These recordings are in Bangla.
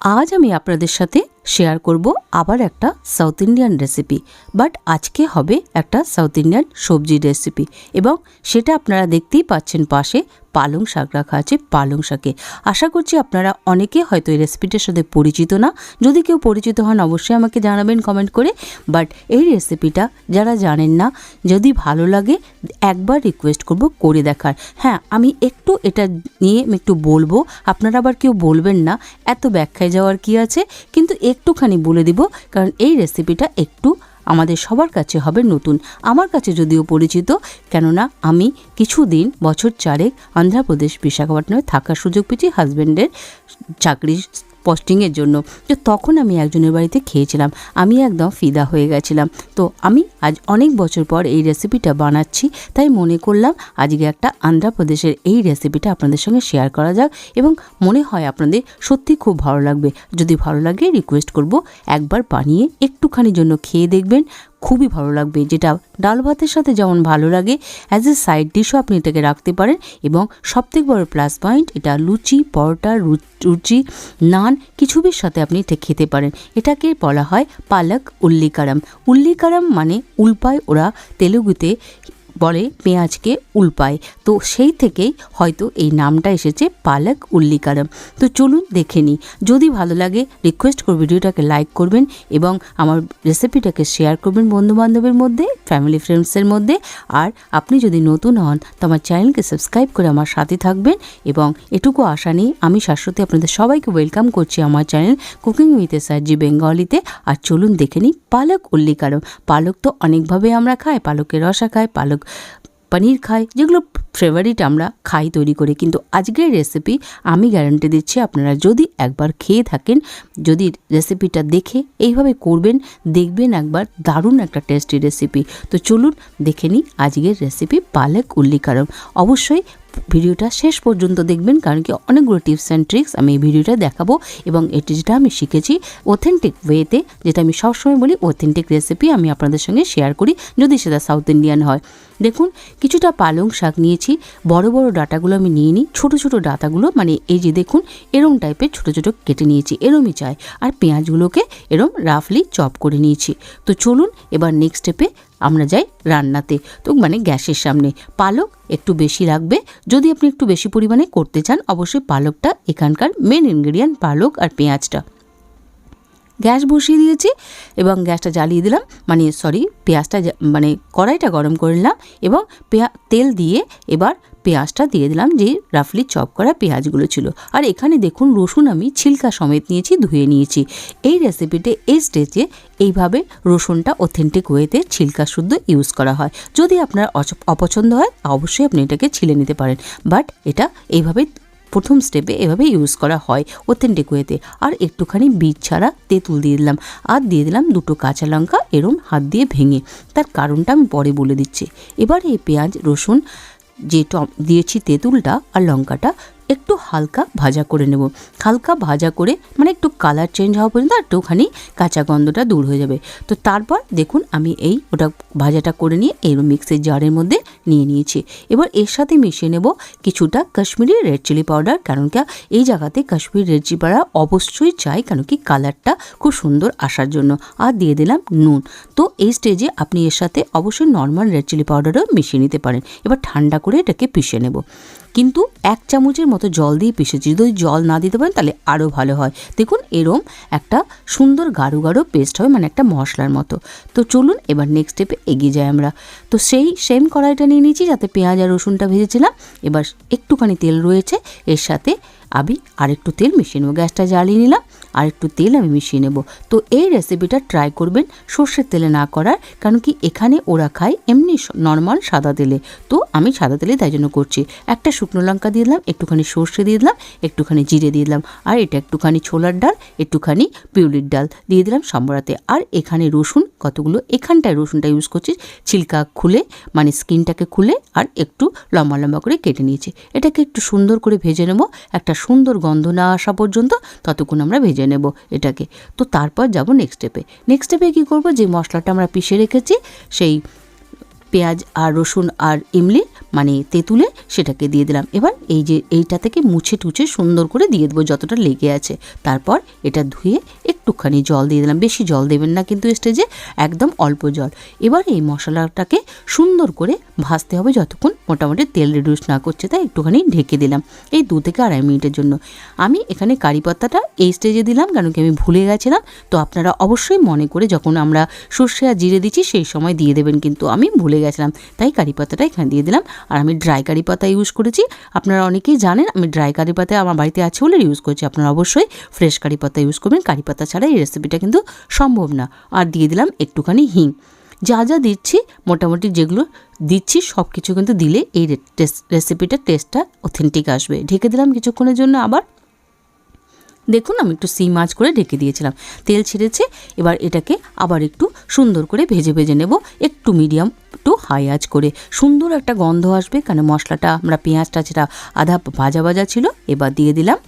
আজ আমি আপনাদের সাথে শেয়ার করব আবার একটা সাউথ ইন্ডিয়ান রেসিপি বাট আজকে হবে একটা সাউথ ইন্ডিয়ান সবজির রেসিপি এবং সেটা আপনারা দেখতেই পাচ্ছেন পাশে পালং শাক রাখা আছে পালং শাকে। আশা করছি আপনারা অনেকে হয়তো এই রেসিপিটার সাথে পরিচিত না, যদি কেউ পরিচিত হন অবশ্যই আমাকে জানাবেন কমেন্ট করে বাট এই রেসিপিটা যারা জানেন না, যদি ভালো লাগে একবার রিকোয়েস্ট করব করে দেখার। হ্যাঁ আমি একটু এটা নিয়ে একটু বলব, আপনারা আবার কেউ বলবেন না, এত ব্যাখ্যায় যাওয়ার কি আছে? কিন্তু একটুখানি বলে দেব, কারণ এই রেসিপিটা একটু আমাদের সবার কাছে হবে নতুন। আমার কাছে যদিও পরিচিত, কেননা আমি কিছুদিন, বছর চারেক, অন্ধ্রপ্রদেশ, বিশাখাপট্টনমে থাকার সুযোগ পেয়েছি হাজব্যান্ডের চাকরি পোস্টিংয়ের জন্য। তো তখন আমি একজনের বাড়িতে খেয়েছিলাম। আমি একদম ফিদা হয়ে গেছিলাম। তো আমি আজ অনেক বছর পর এই রেসিপিটা বানাচ্ছি। তাই মনে করলাম আজকে একটা আন্ধ্রপ্রদেশের এই রেসিপিটা আপনাদের সঙ্গে শেয়ার করা যাক এবং মনে হয় আপনাদের সত্যি খুব ভালো লাগবে। যদি ভালো লাগে রিকোয়েস্ট করব একবার বানিয়ে একটুখানি জন্য খেয়ে দেখবেন। খুবই ভালো লাগবে। যেটা ডাল ভাতের সাথে যেমন ভালো লাগে অ্যাজ এ সাইড ডিশও আপনি এটাকে রাখতে পারেন এবং সবথেকে বড় প্লাস পয়েন্ট এটা লুচি, পরোটা রুচি, নান কিছুবির সাথে আপনি এটা খেতে পারেন। এটাকে বলা হয় পালক উল্লিকারাম। উল্লিকারাম মানে উল্পায় ওরা তেলুগুতে বলে পেঁয়াজকে উল্পায়। তো সেই থেকেই হয়তো এই নামটা এসেছে পালক উল্লিকারম তো চলুন দেখে নিই। যদি ভালো লাগে রিকোয়েস্ট করে ভিডিওটাকে লাইক করবেন এবং আমার রেসিপিটাকে শেয়ার করবেন বন্ধুবান্ধবের মধ্যে ফ্যামিলি ফ্রেন্ডসের মধ্যে। আর আপনি যদি নতুন হন, তো আমার চ্যানেলকে সাবস্ক্রাইব করে আমার সাথে থাকবেন। এবং এটুকু আশা নিয়ে আমি শাশ্বতী আপনাদের সবাইকে ওয়েলকাম করছি আমার চ্যানেল কুকিং উইথ সার্জি বেঙ্গলিতে আর চলুন দেখে নিই পালক উল্লিকারম পালক তো অনেকভাবে আমরা খাই, পালকের রসা খাই, পালক পনির খাই, যেগুলো ফেভারিট আমরা খাই, তৈরি করে। কিন্তু আজকের রেসিপি আমি গ্যারান্টি দিচ্ছি আপনারা যদি একবার খেয়ে থাকেন, যদি রেসিপিটা দেখে এইভাবে করবেন, দেখবেন একবার দারুণ একটা টেস্টি রেসিপি তো চলুন দেখে নিই আজকের রেসিপি পালক উল্লিকারম। অবশ্যই ভিডিওটা শেষ পর্যন্ত দেখবেন, কারণ কি অনেকগুলো টিপস অ্যান্ড ট্রিক্স আমি এই ভিডিওটা দেখাবো এবং এটি যেটা আমি শিখেছি অথেন্টিক ওয়েতে যেটা আমি সবসময় বলি অথেন্টিক রেসিপি আমি আপনাদের সঙ্গে শেয়ার করি যদি সেটা সাউথ ইন্ডিয়ান হয়। দেখুন, কিছুটা পালং শাক নিয়েছি, বড় বড় ডাটাগুলো আমি নিয়ে নিই, ছোটো ছোটো ডাটাগুলো মানে এই যে দেখুন, এরম টাইপের ছোটো ছোটো কেটে নিয়েছি, এরমই চাই। আর পেঁয়াজগুলোকে এরম রাফলি চপ করে নিয়েছি। তো চলুন, এবার নেক্সট স্টেপে আমরা যাই রান্নাতে। তো মানে গ্যাসের সামনে। পালক একটু বেশি রাখবে। যদি আপনি একটু বেশি পরিমাণে করতে চান, অবশ্যই পালকটা এখানকার মেন ইনগ্রিডিয়েন্ট পালক আর পেঁয়াজটা। গ্যাস বসিয়ে দিয়েছি এবং গ্যাসটা জ্বালিয়ে দিলাম। মানে সরি পেঁয়াজটা মানে কড়াইটা গরম করে নিলাম এবং পেঁয়া তেল দিয়ে এবার পেঁয়াজটা দিয়ে দিলাম, যে রাফলি চপ করা পেঁয়াজগুলো ছিল। আর এখানে দেখুন, রসুন আমি ছিলকা সমেত নিয়েছি, ধুয়ে নিয়েছি। এই রেসিপিতে এই স্টেজে এইভাবে রসুনটা অথেন্টিক ওয়েতে ছিলকা শুদ্ধ ইউজ করা হয়। যদি আপনার অপছন্দ হয়, অবশ্যই আপনি এটাকে ছিলে নিতে পারেন। বাট এটা এইভাবে প্রথম স্টেপে এভাবে ইউজ করা হয় অথেন্টিক ওয়েতে আর একটুখানি বীজ ছাড়া তেঁতুল দিয়ে দিলাম। আর দিয়ে দিলাম দুটো কাঁচা লঙ্কা, এরম হাত দিয়ে ভেঙে। তার কারণটা আমি পরে বলে দিচ্ছি। এবার এই পেঁয়াজ, রসুন যে টম দিয়েছি তেঁতুলটা আর লঙ্কাটা একটু হালকা ভাজা করে নেব। হালকা ভাজা করে মানে একটু কালার চেঞ্জ হওয়া পর্যন্ত একটুখানি কাঁচা গন্ধটা দূর হয়ে যাবে। তো তারপর দেখুন আমি এই ওটা ভাজাটা করে নিয়ে এই মিক্সের জারের মধ্যে নিয়ে নিয়েছি। এবার এর সাথে মিশিয়ে নেব কিছুটা কাশ্মীরি রেড চিলি পাউডার কারণ কি এই জায়গাতে কাশ্মীরি রেড চিলি পাউডার অবশ্যই চাই কারণ কি কালারটা খুব সুন্দর আসার জন্য। আর দিয়ে দিলাম নুন। তো এই স্টেজে আপনি এর সাথে অবশ্যই নর্মাল রেড চিলি পাউডারও মিশিয়ে নিতে পারেন। এবার ঠান্ডা করে এটাকে পিষে নেব। কিন্তু এক চামচের মতো জল দিয়ে পিষেছি। যদি জল না দিতে পারেন, তাহলে আরও ভালো হয়। দেখুন, এরম একটা সুন্দর গাঢ় গাঢ় পেস্ট হয় মানে একটা মশলার মতো। তো চলুন এবার নেক্সট স্টেপে এগিয়ে যাই আমরা। তো সেই সেম কড়াইটা নিয়ে নিয়েছি, যাতে পেঁয়াজ আর রসুনটা ভেজেছিলাম। এবার একটুখানি তেল রয়েছে, এর সাথে আমি আরেকটু তেল মিশিয়ে নেব, গ্যাসটা জ্বালিয়ে নিলাম আর একটু তেল আমি মিশিয়ে নেব। তো এই রেসিপিটা ট্রাই করবেন সর্ষের তেলে না করার, কারণ কি এখানে ওরা খায় এমনি নর্মাল সাদা তেলে। তো আমি সাদা তেলে তাই জন্য করছি। একটা শুকনো লঙ্কা দিয়ে দিলাম, একটুখানি সর্ষে দিয়ে দিলাম, একটুখানি জিরে দিয়ে দিলাম, আর এটা একটুখানি ছোলার ডাল, একটুখানি পিউলির ডাল দিয়ে দিলাম সম্বরাতে। আর এখানে রসুন, কতগুলো? এখানটায় রসুনটা ইউজ করছি, ছিলকা খুলে মানে স্কিনটাকে খুলে, আর একটু লম্বা লম্বা করে কেটে নিয়েছি। এটাকে একটু সুন্দর করে ভেজে নেব, একটা সুন্দর গন্ধ না আসা পর্যন্ত ততক্ষণ আমরা ভেজে নেব এটাকে। তো তারপর যাব নেক্সট স্টেপে নেক্সট স্টেপে কী করব? যে মশলাটা আমরা পিষে রেখেছি, সেই পেঁয়াজ আর রসুন আর ইমলি মানে তেঁতুলে সেটাকে দিয়ে দিলাম। এবার এই যে এইটা থেকে মুছে টুছে সুন্দর করে দিয়ে দেবো যতটা লেগে আছে। তারপর এটা ধুয়ে একটুখানি জল দিয়ে দিলাম। বেশি জল দেবেন না কিন্তু স্টেজে, একদম অল্প জল। এবার এই মশলাটাকে সুন্দর করে ভাজতে হবে যতক্ষণ মোটামুটি তেল রিডিউস না করছে, তাই একটুখানি ঢেকে দিলাম এই দু থেকে আড়াই মিনিটের জন্য। আমি এখানে কারি পাতাটা এই স্টেজে দিলাম কারণ কি আমি ভুলে গেছিলাম। তো আপনারা অবশ্যই মনে করে যখন আমরা সর্ষে আর জিরে দিচ্ছি, সেই সময় দিয়ে দেবেন কিন্তু আমি ভুলে গেছিলাম। তাই কারি পাতাটা এখানে দিয়ে দিলাম। আর আমি ড্রাই কারি পাতা ইউজ করেছি। আপনারা অনেকেই জানেন, আমি ড্রাই কারি পাতা আমার বাড়িতে আছে বলে ইউজ করছি। আপনারা অবশ্যই ফ্রেশ কারি পাতা ইউজ করবেন। কারি পাতা ছাড়া এই রেসিপিটা কিন্তু সম্ভব না। আর দিয়ে দিলাম একটুখানি হিং। যা যা দিচ্ছি, মোটামুটি যেগুলো দিচ্ছি সব কিছু কিন্তু দিলে এই রেসিপিটার টেস্টটা অথেন্টিক আসবে। ঢেকে দিলাম কিছুক্ষণের জন্য আবার। দেখুন, আমি একটু সি মাছ করে ঢেকে দিয়েছিলাম। তেল ছেড়েছে। এবার এটাকে আবার একটু সুন্দর করে ভেজে ভেজে নেব, একটু মিডিয়াম একটু হাই আঁচ করে। সুন্দর একটা গন্ধ আসবে কারণ মশলাটা, আমরা পেঁয়াজটা যেটা আধা ভাজা ভাজা ছিল, এবার দিয়ে দিলাম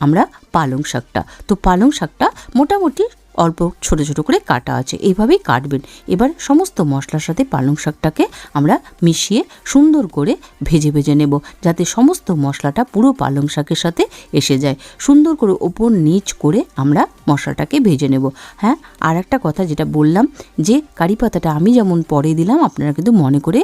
আমরা পালং শাকটা। তো পালং শাকটা মোটামুটি অল্প ছোট ছোট করে কাটা আছে। এইভাবেই কাটবেন। এবার সমস্ত মশলার সাথে পালং শাকটাকে আমরা মিশিয়ে সুন্দর করে ভেজে ভেজে নেব, যাতে সমস্ত মশলাটা পুরো পালং শাকের সাথে এসে যায়। সুন্দর করে ওপর নিচ করে আমরা মশলাটাকে ভেজে নেব। হ্যাঁ আর একটা কথা যেটা বললাম, যে কারি পাতাটা আমি যেমন পরে দিলাম, আপনারা কিন্তু মনে করে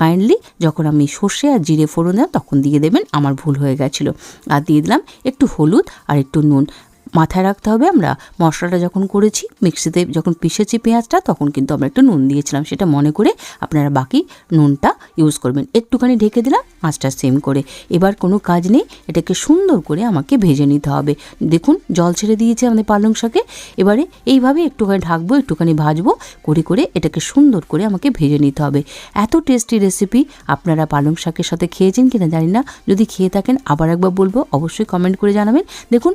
কাইন্ডলি যখন আমি সর্ষে আর জিরে ফোড়ন দিলাম তখন দিয়ে দেবেন, আমার ভুল হয়ে গেছিল। আর দিয়ে দিলাম একটু হলুদ আর একটু নুন। মাথায় রাখতে হবে। আমরা মশলাটা যখন করেছি, মিক্সিতে যখন পিষেছি পেঁয়াজটা, তখন কিন্তু আমরা একটু নুন দিয়েছিলাম। সেটা মনে করে আপনারা বাকি নুনটা ইউজ করবেন। একটুখানি ঢেকে দিলাম, মাছটা সেম করে। এবার কোনো কাজ নেই, এটাকে সুন্দর করে আমাকে ভেজে নিতে হবে। দেখুন, জল ছেড়ে দিয়েছে আমাদের পালং শাকে। এবারে এইভাবে একটুখানি ঢাকবো, একটুখানি ভাজবো, করে করে এটাকে সুন্দর করে আমাকে ভেজে নিতে হবে। এত টেস্টি রেসিপি আপনারা পালং শাকের সাথে খেয়েছেন কিনা জানি না। যদি খেয়ে থাকেন, আবার একবার বলব, অবশ্যই কমেন্ট করে জানাবেন। দেখুন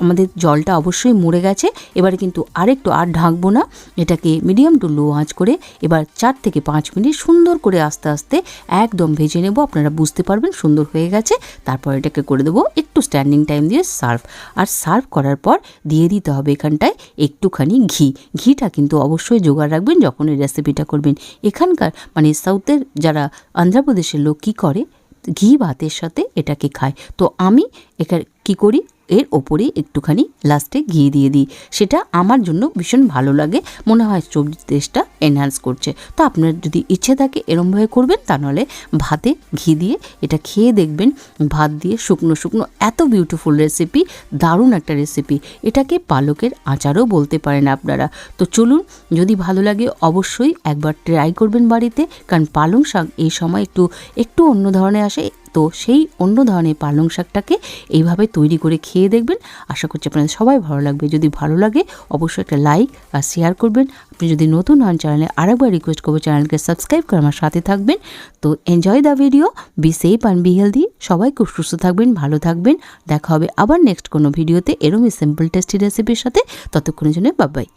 আমাদের জলটা অবশ্যই মরে গেছে। এবারে কিন্তু আরেকটু আর ঢাকবো না। এটাকে মিডিয়াম টু লো আঁচ করে এবার চার থেকে পাঁচ মিনিট সুন্দর করে আস্তে আস্তে একদম ভেজে নেব। আপনারা বুঝতে পারবেন সুন্দর হয়ে গেছে। তারপর এটাকে করে দেবো একটু স্ট্যান্ডিং টাইম দিয়ে সার্ভ আর সার্ভ করার পর দিয়ে দিতে হবে এখানটায় একটুখানি ঘি। ঘিটা কিন্তু অবশ্যই জোগাড় রাখবেন যখন এই রেসিপিটা করবেন। এখানকার মানে সাউথের যারা অন্ধ্রপ্রদেশের লোক কী করে? ঘি ভাতের সাথে এটাকে খায়। তো আমি এখানে কী করি? এর ওপরে একটুখানি লাস্টে ঘি দিয়ে দিই। সেটা আমার জন্য ভীষণ ভালো লাগে। মনে হয় সবজির টেস্টটা এনহ্যান্স করছে। তো আপনার যদি ইচ্ছে থাকে এরমভাবে করবেন, তা নাহলে ভাতে ঘি দিয়ে এটা খেয়ে দেখবেন। ভাত দিয়ে শুকনো শুকনো এত বিউটিফুল রেসিপি দারুণ একটা রেসিপি এটাকে পালকের আচারও বলতে পারেন আপনারা। তো চলুন, যদি ভালো লাগে অবশ্যই একবার ট্রাই করবেন বাড়িতে। কারণ পালং শাক এই সময় একটু একটু অন্য ধরনের আসে তো সেই অন্য ধরনের পালং শাকটাকে এইভাবে তৈরি করে খেয়ে দেখবেন। আশা করছি আপনাদের সবাই ভালো লাগবে। যদি ভালো লাগে, অবশ্যই একটা লাইক আর শেয়ার করবেন। আপনি যদি নতুন হন চ্যানেলে আরেকবার রিকোয়েস্ট করব চ্যানেলকে সাবস্ক্রাইব করে আমার সাথে থাকবেন। তো enjoy the video be safe and be healthy সবাই খুব সুস্থ থাকবেন, ভালো থাকবেন। দেখা হবে আবার নেক্সট কোনো ভিডিওতে এরমই সিম্পল টেস্টি রেসিপির সাথে। ততক্ষণের জন্য বাবাই